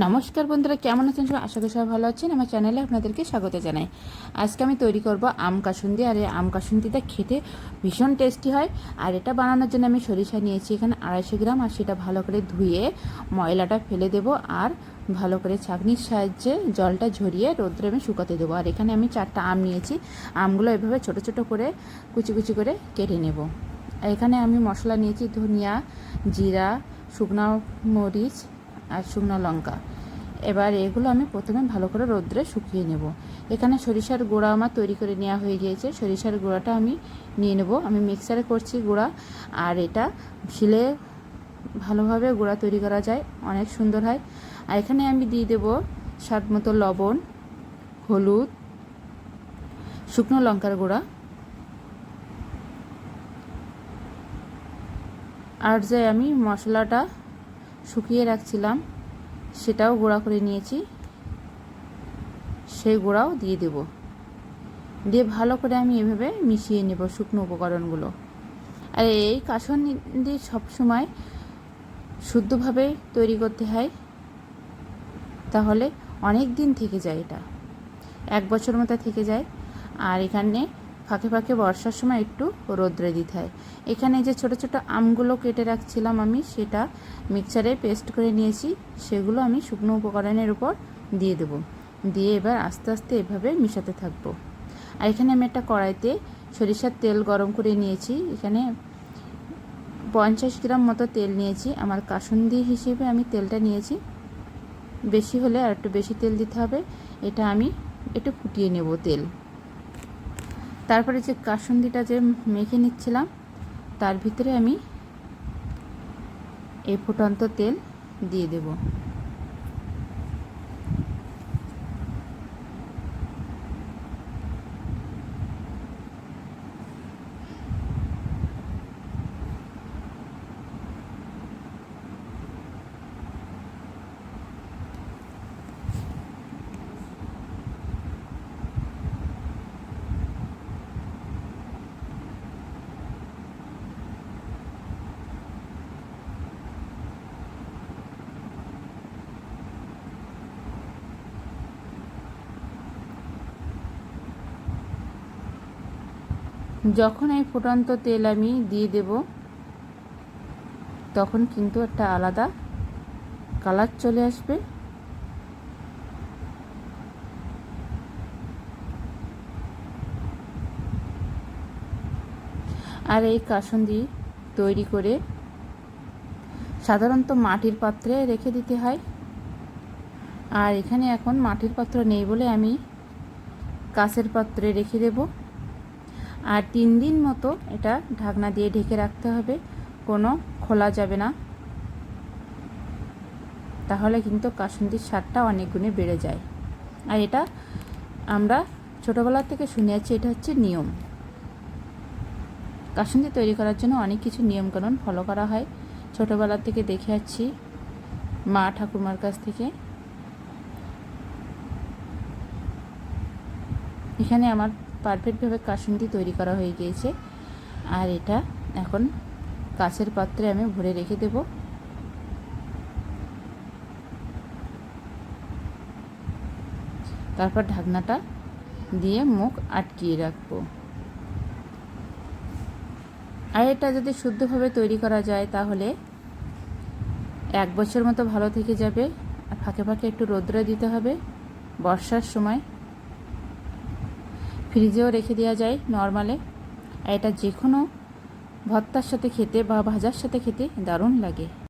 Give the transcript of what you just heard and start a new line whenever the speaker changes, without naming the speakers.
নমস্কার বন্ধুরা, কেমন আছেন সবাই? আশা করি সবাই ভালো আছেন। আমার চ্যানেলে আপনাদেরকে স্বাগত জানাই। আজকে আমি তৈরি করব আম কাসুন্দি, আর এই আম কাসুন্দিটা খেতে ভীষণ টেস্টি হয়। আর এটা বানানোর জন্য আমি সরিষা নিয়েছি, এখানে আড়াইশো গ্রাম, আর সেটা ভালো করে ধুয়ে ময়লাটা ফেলে দেব, আর ভালো করে ছাঁকনির সাহায্যে জলটা ঝরিয়ে রোদ্রে আমি শুকাতে দেবো। আর এখানে আমি চারটা আম নিয়েছি। আমগুলো এভাবে ছোট ছোট করে, কুচি কুচি করে কেটে নেব। এখানে আমি মশলা নিয়েছি, ধনিয়া, জিরা, শুকনো মরিচ আর শুকনো লঙ্কা। এবার এগুলো আমি প্রথমে ভালো করে রোদ্রে শুকিয়ে নেব। এখানে সরিষার গুঁড়া আমার তৈরি করে নেওয়া হয়ে গিয়েছে। সরিষার গুঁড়াটা আমি নিয়ে নেব। আমি মিক্সারে করছি গুঁড়া। আর এটা শিলে ভালোভাবে গুঁড়া তৈরি করা যায়। অনেক সুন্দর হয়। আর এখানে আমি দিয়ে দেব স্বাদ মতো লবণ, হলুদ, শুকনো লঙ্কার গুঁড়া। আর যে আমি মশলাটা শুকিয়ে রাখছিলাম, সেটাও গুঁড়া করে নিয়েছি। সেই গুঁড়াও দিয়ে দেব। দিয়ে ভালো করে আমি এভাবে মিশিয়ে নেব শুকনো উপকরণগুলো। আর এই কাসন দিয়ে সবসময় শুদ্ধভাবে তৈরি করতে হয়, তাহলে অনেক দিন থেকে যায় এটা। এক বছর মতো থেকে যায়। আর এখানে ফাঁকে ফাঁকে বর্ষার সময় একটু রোদ্রে দিতে হয়। এখানে যে ছোট ছোট আমগুলো কেটে রাখছিলাম আমি, সেটা মিক্সারে পেস্ট করে নিয়েছি। সেগুলো আমি শুকনো উপকরণের উপর দিয়ে দেবো। দিয়ে এবার আস্তে আস্তে এভাবে মিশাতে থাকব। আর এখানে আমি একটা কড়াইতে সরিষার তেল গরম করে নিয়েছি। এখানে পঞ্চাশ গ্রাম মতো তেল নিয়েছি। আমার কাসুন্দি হিসেবে আমি তেলটা নিয়েছি। বেশি হলে আর একটু বেশি তেল দিতে হবে। এটা আমি একটু ফুটিয়ে নেব তেল। তারপরে যে কাসুন্দিটা যে মেখে নিচ্ছিলাম তার ভিতরে আমি এই ফুটন্ত তেল দিয়ে দেব। যখন এই ফুটন্ত তেল আমি দিয়ে দেব, তখন কিন্তু একটা আলাদা কালার চলে আসবে। আর এই কাসন্দি তৈরি করে সাধারণত মাটির পাত্রে রেখে দিতে হয়। আর এখানে এখন মাটির পাত্র নেই বলে আমি কাঁচের পাত্রে রেখে দেবো। আর তিন দিন মতো এটা ঢাকনা দিয়ে ঢেকে রাখতে হবে, কোনো খোলা যাবে না। তাহলে কিন্তু কাসুন্দির স্বাদটা অনেক গুণে বেড়ে যায়। আর এটা আমরা ছোটোবেলা থেকে শুনে আছি এটা হচ্ছে নিয়ম। কাসুন্দি তৈরি করার জন্য অনেক কিছু নিয়মকানুন ফলো করা হয়। ছোটোবেলা থেকে দেখে আসছি মা ঠাকুমার কাছ থেকে। এখানে আমার পারফেক্টভাবে কাসুন্দি তৈরি করা হয়ে গিয়েছে। আর এটা এখন কাছের পাত্রে আমি ভরে রেখে দেব। তারপর ঢাকনাটা দিয়ে মুখ আটকিয়ে রাখব। আর এটা যদি শুদ্ধভাবে তৈরি করা যায় তাহলে এক বছর মতো ভালো থেকে যাবে। আর ফাঁকে ফাঁকে একটু রৌদ্র দিতে হবে। বর্ষার সময় ফ্রিজেও রেখে দেওয়া যায় নর্মালে। এটা যে কোনো ভর্তার সাথে খেতে বা ভাজার সাথে খেতে দারুণ লাগে।